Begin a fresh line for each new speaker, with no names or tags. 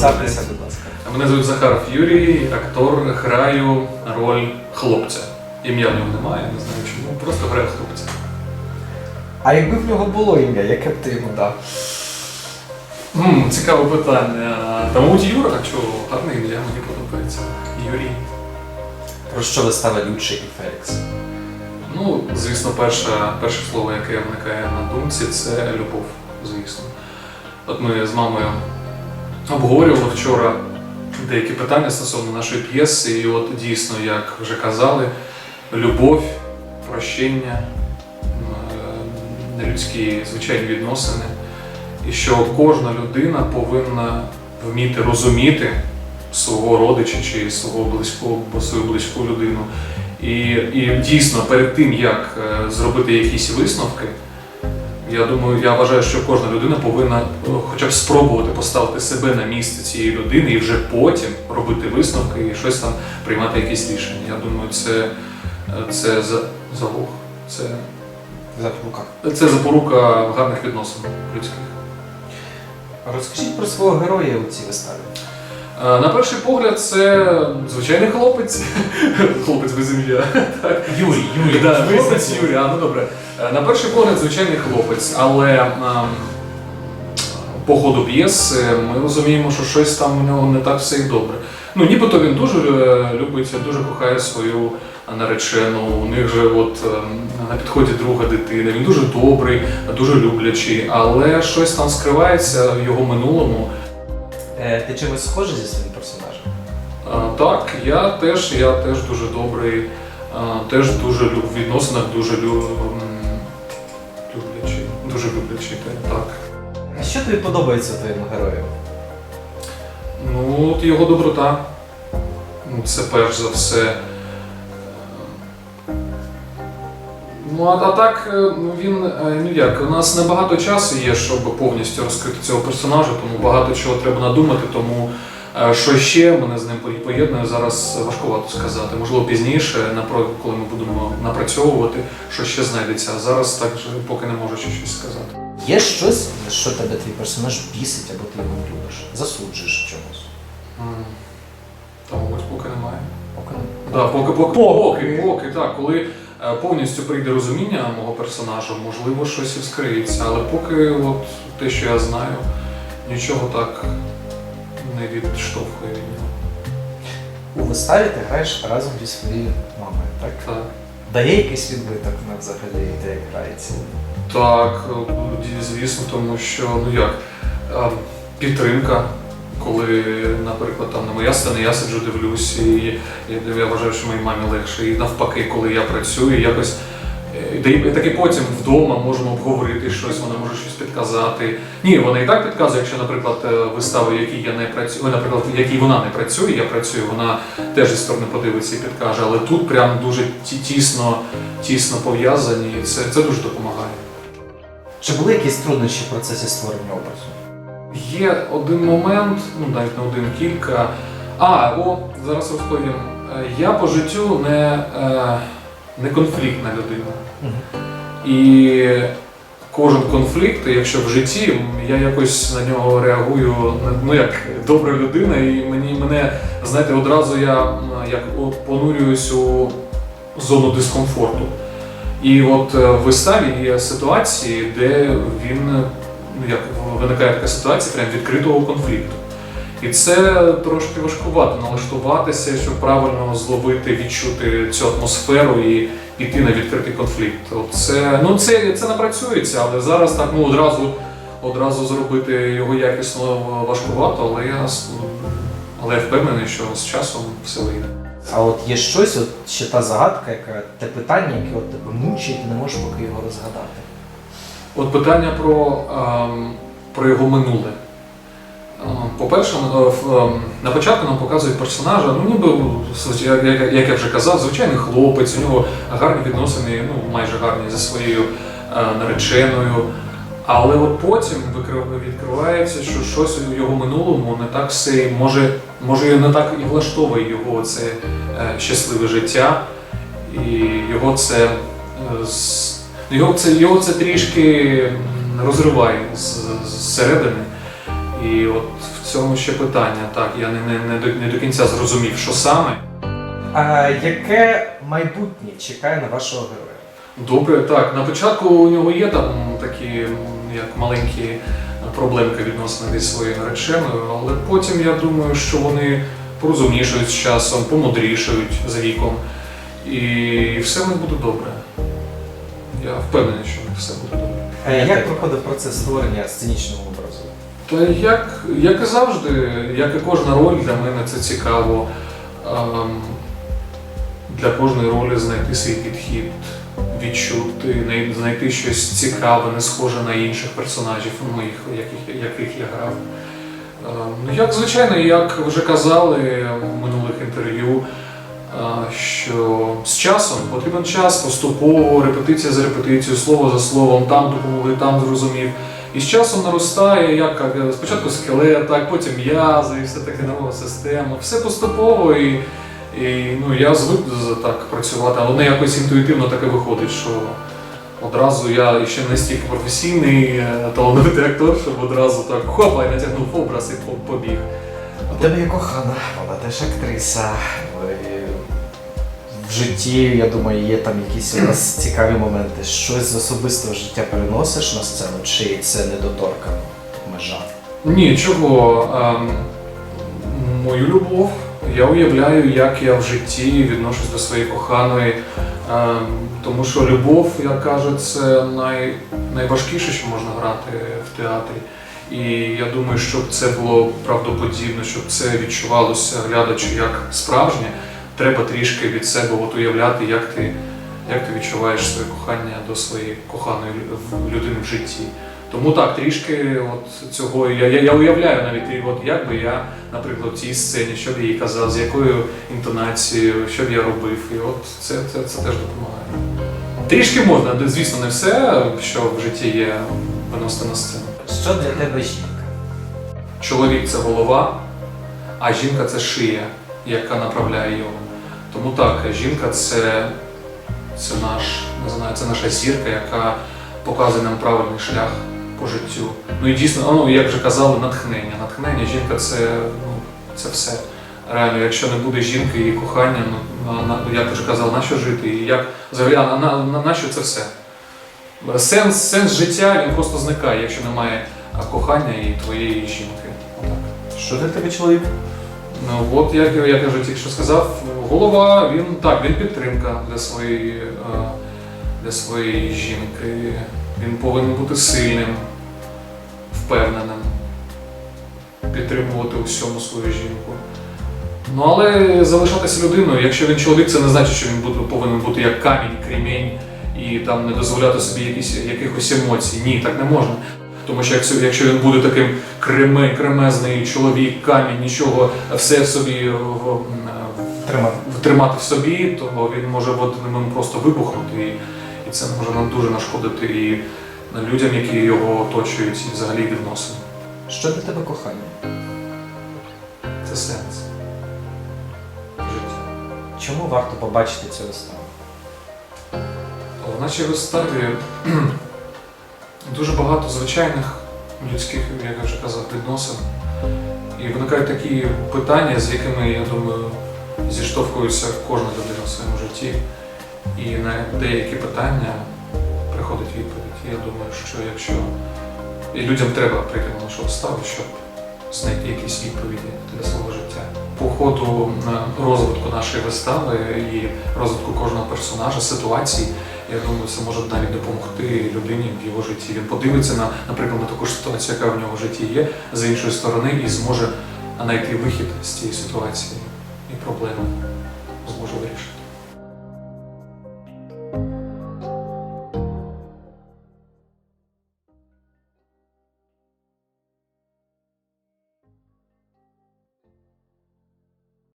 Представтеся, будь ласка.
Мене звуть Захаров Юрій, актор, граю роль хлопця. Ім'я в нього немає, не знаю чому, просто граю хлопця.
А якби в нього було ім'я, яке б ти йому дав?
М, цікаве питання. Та, мабуть, Юра, а чого гарне ім'я, мені подобається. Юрій.
Про що вистава Лючі і Фелікс?
Ну, звісно, перше, перше слово, яке виникає на думці, це любов, звісно. От ми з мамою обговорювали вчора деякі питання стосовно нашої п'єси, і от дійсно, як вже казали, любов, прощення, нелюдські звичайні відносини. І що кожна людина повинна вміти розуміти свого родича чи свого близького, свою близьку людину. І, і дійсно, перед тим як е, зробити якісь висновки, я думаю, я вважаю, що кожна людина повинна е, хоча б спробувати поставити себе на місце цієї людини і вже потім робити висновки і щось там приймати якісь рішення. Я думаю, це, е, це за- залог. Це,
Запрука.
це запорука гарних відносин людських.
Розкажіть про свого героя у цій виставі.
Е, На перший погляд, це звичайний хлопець, хлопець без ім'я.
Юрій,
Да, хлопець Юрій, а ну добре. Е, На перший погляд, звичайний хлопець, але ем, по ходу п'єси ми розуміємо, що щось там у нього не так все і добре. Ну, нібито він дуже е, любить, дуже кохає свою наречену. У них же от ем, на підході друга дитина. Він дуже добрий, дуже люблячий, але щось там скривається в його минулому.
Е, ти чимось схожий зі своїм персонажем?
А, Так, я теж, я теж дуже добрий, а, теж дуже люб, в відносинах дуже люб, люблячий, дуже люблячий, так.
А що тобі подобається твоєму герою?
Ну, от його доброта. Ну, Це перш за все. Ну, а, а так, е, ну, він, е, ну як, у нас небагато часу є, щоб повністю розкрити цього персонажа, тому багато чого треба надумати, тому е, що ще мене з ним поєднує, зараз важкувато сказати. Можливо, пізніше, коли ми будемо напрацьовувати, що ще знайдеться. А зараз так поки не можу ще щось сказати.
Є щось, що тебе твій персонаж бісить або ти його не любиш? Засуджуєш чомусь?
М. Та, мабуть, поки немає.
Поки.
Да, поки, поки,
Поки.
поки, поки, так. Коли повністю прийде розуміння мого персонажа, можливо, щось і вскриється. Але поки от те, що я знаю, нічого так не відштовхує від нього.
У виставі ти граєш разом зі своєю мамою, так?
Так,
Дає якийсь відбиток на взагалі те, як грається?
так е, звісно, тому що ну як е, підтримка. Коли, наприклад, там не моя сцена, я сиджу, дивлюсь, і я, вважаю, що моїй мамі легше. І навпаки, коли я працюю, якось е, й таки потім вдома можемо обговорити щось, вона може щось підказати. Ні, вона і так підказує, якщо, наприклад, е, вистави, в якій я не працюю, наприклад, в якій вона не працює, я працюю, вона теж зі сторони подивиться і підкаже. Але тут прям дуже тісно, тісно пов'язані, і це, це дуже допомагає.
Чи були якісь труднощі в процесі створення образу?
Є один момент, ну навіть не один кілька. А, о, зараз розповім. Е, Я по життю не, е, не конфліктна людина. І кожен конфлікт, якщо в житті, я якось на нього реагую ну як добра людина, і мені мене, знаєте, одразу я як от понурююсь у зону дискомфорту. І от е, в виставі є ситуації, де він ну як виникає така ситуація прям відкритого конфлікту. І це трошки важкувато налаштуватися, щоб правильно зловити, відчути цю атмосферу і піти на відкритий конфлікт. Це, ну це, це напрацюється, але зараз так ну одразу, одразу зробити його якісно важкувато, але я, але я впевнений, що з часом все вийде.
А от є щось, от ще та загадка, яка те питання, яке от тебе мучить, не можеш поки його розгадати.
От питання про, ем, про його минуле. Ем, По-перше, на- в- ем, на початку нам показують персонажа, ну ніби, як, я вже казав, звичайний хлопець, у нього гарні відносини, ну майже гарні зі своєю е, нареченою. Але от потім відкривається, що щось у його минулому не так все, може, може не так і влаштовує його це е, щасливе життя, і його це е, його це, його це трішки розриває зсередини. І от в цьому ще питання. Так, я не, не, не, до, не до кінця зрозумів, що саме.
А яке майбутнє чекає на вашого героя?
Добре, так. На початку у нього є там такі як маленькі проблемки відносно зі своєю нареченою, але потім я думаю, що вони порозумнішають з часом, помудрішають з віком. І все в них буде добре. Я впевнений, що в них все буде добре.
Е, Як проходив процес створення сценічного образу?
Та як, як і завжди, як і кожна роль, для мене це цікаво. Ем, для кожної ролі знайти свій підхід, відчути, знайти щось цікаве, не схоже на інших персонажів, моїх, яких, яких я грав. Ем, ну, як звичайно, як вже казали в минулих інтерв'ю, е, що з часом потрібен час, поступово, репетиція за репетицією, слово за словом, там допомогли, там зрозумів. І з часом наростає, як спочатку скелет, так, потім м'язи, і все таке нова система. Все поступово і, і ну, я звик так працювати, але не якось інтуїтивно таке виходить, що одразу я ще не настільки професійний, е, талановитий актор, щоб одразу так хопа і натягнув образ і побіг.
У тебе є кохана, вона теж актриса. Ви В житті, я думаю, є там якісь у нас цікаві моменти. Щось з особистого життя переносиш на сцену, чи це недоторкано межа?
Ні, чого. Ем, мою любов я уявляю, як я в житті відношусь до своєї коханої. Ем, тому що любов, як кажуть, це най, найважкіше, що можна грати в театрі. І я думаю, щоб це було правдоподібно, щоб це відчувалося глядачу як справжнє, треба трішки від себе от уявляти, як ти, як ти відчуваєш своє кохання до своєї коханої людини в житті. Тому так, трішки от цього я, я, я уявляю навіть, от як би я, наприклад, в цій сцені, що б їй казав, з якою інтонацією, що б я робив. І от це, це, це теж допомагає. Трішки можна, звісно, не все, що в житті є, виносити на сцену.
Що для тебе жінка?
Чоловік це голова, а жінка це шия, яка направляє його. Тому так, жінка це, це наш, не знаю, це наша зірка, яка показує нам правильний шлях по життю. Ну і дійсно, ну, як вже казали, натхнення. Натхнення, жінка це, ну, це все. Реально, якщо не буде жінки і кохання, ну, на, на, як вже казав, на що жити? І як взагалі, а на, на, на, на що це все? Сенс, сенс життя він просто зникає, якщо немає кохання і твоєї жінки. Отак.
Що для тебе чоловік?
Ну от як, я вже тільки що сказав, голова він так, він підтримка для своєї, для своєї жінки. Він повинен бути сильним, впевненим, підтримувати у всьому свою жінку. Ну але залишатися людиною, якщо він чоловік, це не значить, що він буде, повинен бути як камінь, кремінь і там не дозволяти собі якісь, якихось емоцій. Ні, так не можна. Тому що якщо, якщо він буде таким креме, кремезний чоловік, камінь, нічого, все в собі в- в-
Тримати.
в собі, то він може в один момент просто вибухнути, і, і це може нам дуже нашкодити і людям, які його оточують, і взагалі відносин.
Що для тебе кохання?
Це сенс життя.
Чому варто побачити цю виставу?
В нашій виставі дуже багато звичайних людських, як я вже казав, відносин. І виникають такі питання, з якими, я думаю, зіштовхується кожна людина в своєму житті. І на деякі питання приходить відповідь. Я думаю, що якщо і людям треба прийти на нашу виставу, щоб знайти якісь відповіді для свого життя. По ходу розвитку нашої вистави і розвитку кожного персонажа, ситуації, я думаю, це може навіть допомогти людині в його житті. Він подивиться на, наприклад, на таку ж ситуацію, яка в нього в житті є, з іншої сторони, і зможе знайти вихід з цієї ситуації і проблеми зможе вирішити.